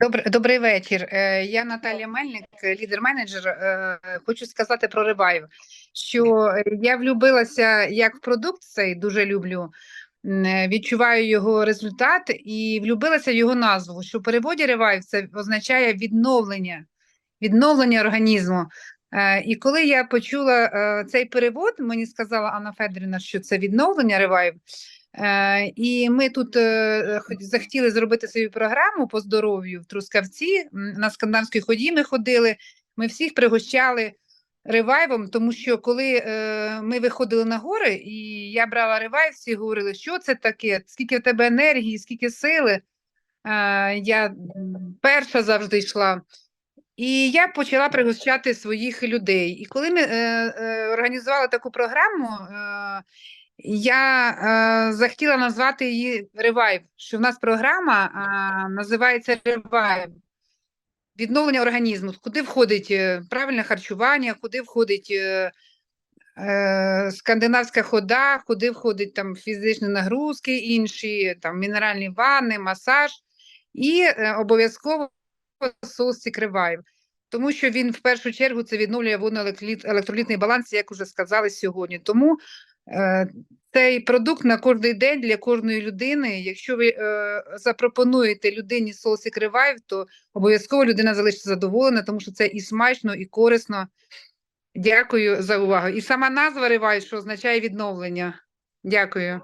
Добрий, добрий вечір. Е, Я Наталія Мельник, лідер-менеджер. Е, Хочу сказати про ревайв, що я влюбилася як в продукт цей, дуже люблю. е, Відчуваю його результат і влюбилася в його назву. Що в переводі ревайв це означає відновлення, відновлення організму. Е, І коли я почула е, цей перевод, мені сказала Анна Федорівна, що це відновлення ревайв. Е, І ми тут е, захотіли зробити свою програму по здоров'ю в Трускавці. На скандинавській ході ми ходили. Ми всіх пригощали ревайвом, тому що коли е, ми виходили на гори, і я брала ревайв, всі говорили, що це таке, скільки в тебе енергії, скільки сили. Я перша завжди йшла. І я почала пригощати своїх людей. І коли ми е, е, організували таку програму, е, я е, захотіла назвати її Ревайв, що в нас програма е, називається Ревайв. Відновлення організму, куди входить е, правильне харчування, куди входить е, е, скандинавська хода, куди входить там фізичні нагрузки, інші там мінеральні ванни, масаж і е, обов'язково соус Ревайв. Тому що він в першу чергу це відновлює водно-електролітний баланс, як вже сказали сьогодні. Тому цей продукт на кожен день для кожної людини. Якщо ви е, запропонуєте людині соусик Revive, то обов'язково людина залишиться задоволена, тому що це і смачно, і корисно. Дякую за увагу. І сама назва Revive, що означає відновлення. Дякую.